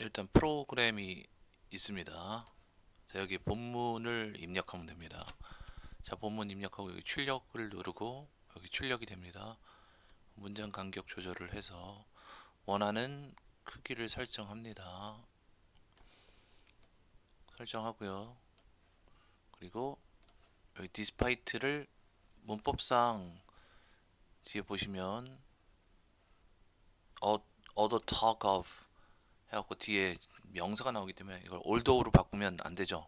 일단 프로그램이 있습니다. 자, 여기 본문을 입력하면 됩니다. 자, 본문 입력하고 여기 출력을 누르고 여기 출력이 됩니다. 문장 간격 조절을 해서 원하는 크기를 설정합니다. 설정하고요. 그리고 여기 디스파이트를 문법상 뒤에 보시면 어, other talk of 해갖고 뒤에 명사가 나오기 때문에 이걸 올더우로 바꾸면 안 되죠.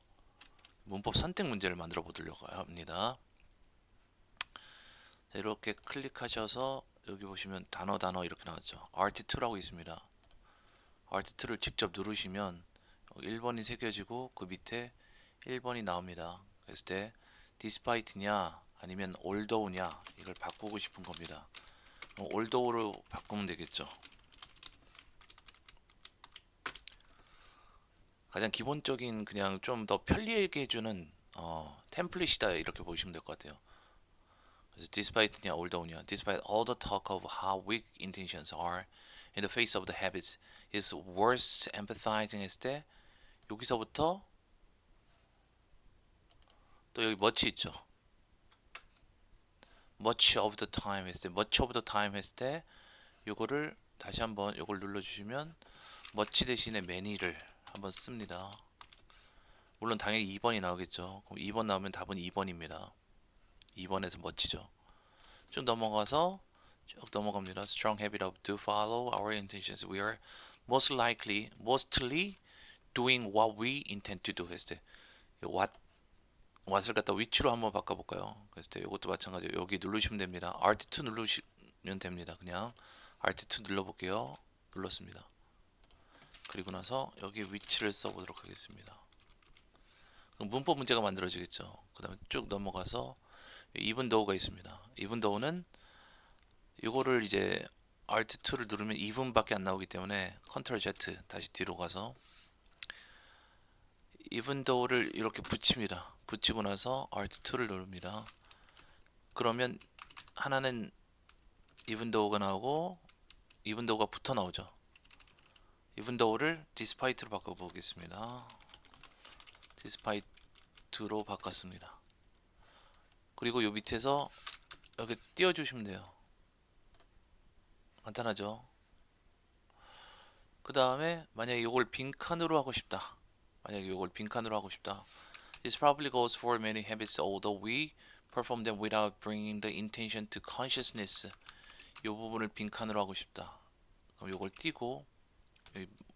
문법 선택 문제를 만들어 보려고 합니다. 자, 이렇게 클릭하셔서 여기 보시면 단어 단어 이렇게 나왔죠. RT2라고 있습니다. RT2를 직접 누르시면 1번이 새겨지고 그 밑에 1번이 나옵니다. 그랬을 때 despite냐 아니면 although냐 이걸 바꾸고 싶은 겁니다. although로 바꾸면 되겠죠. 가장 기본적인 그냥 좀 더 편리하게 해주는 어, 템플릿이다 이렇게 보시면 될 것 같아요. 그래서 despite냐 although냐 despite all the talk of how weak intentions are in the face of the habits is worth empathizing 했을 때 여기서부터 또 여기 much 있죠. much of the time 했을 때 much of the time 했을 때 요거를 다시 한번 요걸 눌러 주시면 much 대신에 many를 한번 씁니다. 물론 당연히 2번이 나오겠죠. 그럼 2번 나오면 답은 2번입니다. 2번에서 멋지죠. 쭉 넘어가서 쭉 넘어갑니다. Strong habit of to follow our intentions. We are most likely, mostly doing what we intend to do 했을 때이 what what을 갖다 which로 한번 바꿔볼까요? 그랬을 때 이것도 마찬가지예요. 여기 누르시면 됩니다. Alt2 누르시면 됩니다. 그냥 Alt2 눌러볼게요. 눌렀습니다. 그리고 나서 여기 위치를 써보도록 하겠습니다. 문법 문제가 만들어지겠죠. 그 다음에 쭉 넘어가서 even though가 있습니다. even though는 이거를 이제 Alt2를 누르면 even밖에 안 나오기 때문에 Ctrl Z 다시 뒤로 가서 even though를 이렇게 붙입니다. 붙이고 나서 Alt2를 누릅니다. 그러면 하나는 even though가 나오고 even though가 붙어 나오죠. Even though를 despite로 바꿔보겠습니다. despite로 바꿨습니다. 그리고 요 밑에서 여기 띄워주시면 돼요. 간단하죠? 그 다음에 만약에 이걸 빈칸으로 하고 싶다. 만약에 이걸 빈칸으로 하고 싶다. This probably goes for many habits, although we perform them without bringing the intention to consciousness. 이 부분을 빈칸으로 하고 싶다. 그럼 이걸 띄고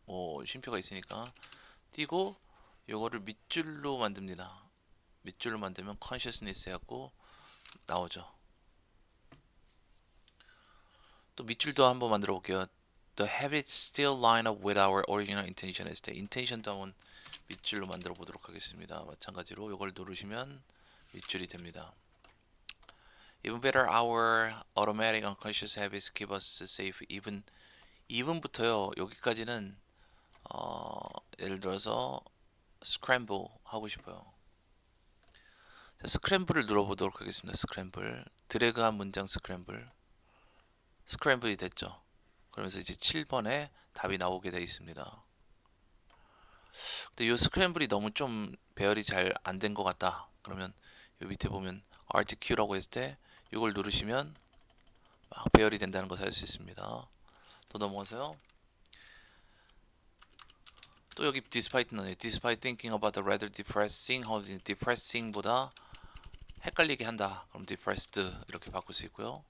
뭐 쉼표가 있으니까 띄고 요거를 밑줄로 만듭니다. 밑줄로 만들면 consciousness 해갖고 나오죠. 또 밑줄도 한번 만들어 볼게요. The habits still line up with our original intention 했을 때 intention도 한번 밑줄로 만들어 보도록 하겠습니다. 마찬가지로 요걸 누르시면 밑줄이 됩니다. Even better, our automatic unconscious habits keep us safe. Even even부터요 여기까지는 어, 예를 들어서 scramble 하고 싶어요. 자, 스크램블을 눌러보도록 하겠습니다. 스크램블 드래그한 문장 스크램블 스크램블이 됐죠. 그러면서 이제 7번에 답이 나오게 되어 있습니다. 근데 이 스크램블이 너무 좀 배열이 잘 안 된 것 같다. 그러면 요 밑에 보면 RTQ라고 했을 때 이걸 누르시면 막 배열이 된다는 것을 알 수 있습니다. 또 넘어가세요. 또 여기 despite 나요. despite thinking about the rather depressing, holding depressing보다 헷갈리게 한다. 그럼 depressed 이렇게 바꿀 수 있고요.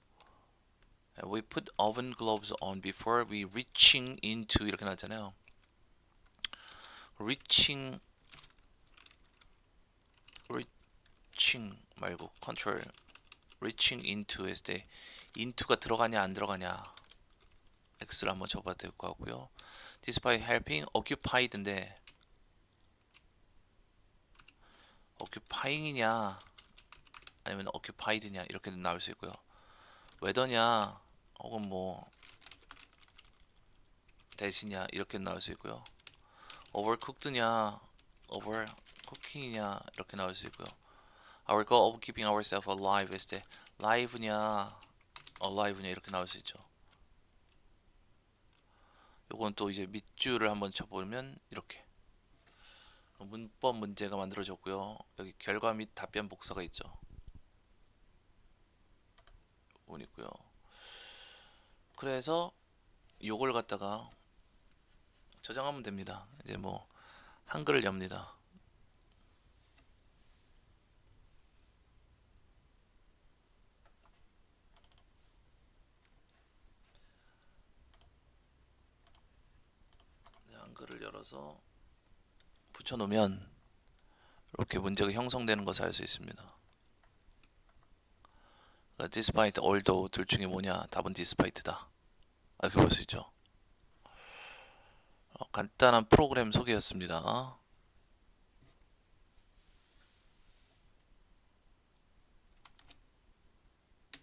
We put oven gloves on before we reaching into 이렇게 나왔잖아요. reaching reaching 말고 control reaching into 했을 때 into가 들어가냐 안 들어가냐 x를 한번 줘봐도 될것 같고요. despite helping occupied인데 occupying이냐 아니면 occupied냐 이렇게 나올 수 있고요. whether냐 혹은 뭐 대신이냐 이렇게 나올 수 있고요. overcooked냐 overcooking이냐 이렇게 나올 수 있고요. Our goal of keeping ourselves alive 했을 때 live냐 alive냐 이렇게 나올 수 있죠. 요건 또 이제 밑줄을 한번 쳐보면 이렇게 문법 문제가 만들어졌고요. 여기 결과 및 답변 복사가 있죠. 부분 있고요. 그래서 요걸 갖다가 저장하면 됩니다. 이제 뭐 한글을 엽니다. 자, 한 글을 열어서 붙여놓으면 이렇게 문제가 형성되는 것을 알 수 있습니다. 그러니까 despite, although 둘 중에 뭐냐? 답은 despite다. 이렇게 볼 수 있죠. 어, 간단한 프로그램 소개였습니다.